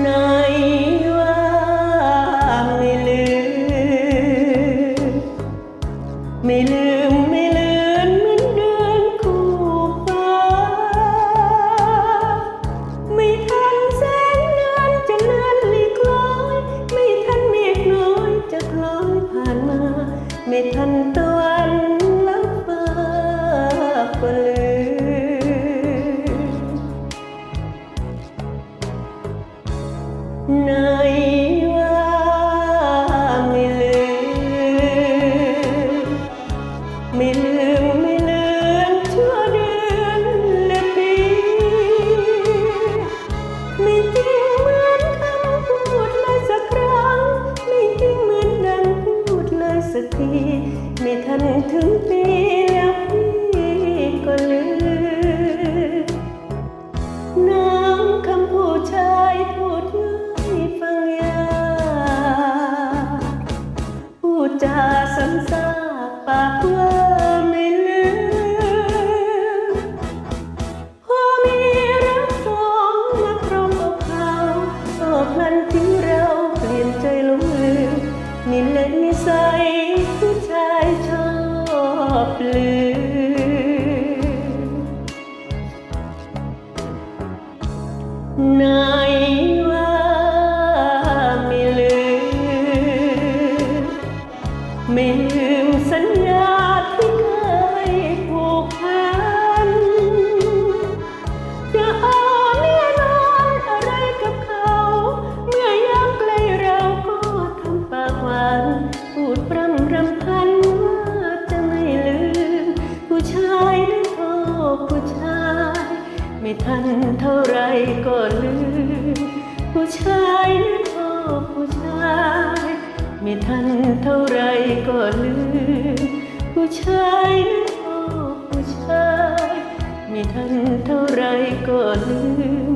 ไหนว่าไม่ลืม ไม่ลืมไม่ลือนเหมือนเดือนคู่ฟ้า ไม่ทันแสงเดือนจะเลื่อนลีกลอย ไม่ทันเมฆน้อยจะคล้อยผ่านมา ไม่ทันตะวัน พูดง่ายฟังยากพูดจาซ้ำซากปากว่าไม่ลืมพอมีรักสองมาตรงอกเขาก็พลันทิ้งเราเปลี่ยนใจลงลืมนี่แหละนิสัยผู้ชายชอบลืม ลืมสัญญาที่เคยผูกพันจะเอาแน่นอนอะไรกับเขา เมื่อยามใกล้เราก็ทำปากหวานพูดพร่ำรำพันว่าจะไม่ลืม ผู้ชายนั้นโทษผู้ชาย ไม่ทันเท่าไรก็ลืม ผู้ชายนั้นโทษผู้ชาย ไม่ทันเท่าไรก็ลืม ผู้ชายนั้นโอ้ผู้ชาย ไม่ทันเท่าไรก็ลืม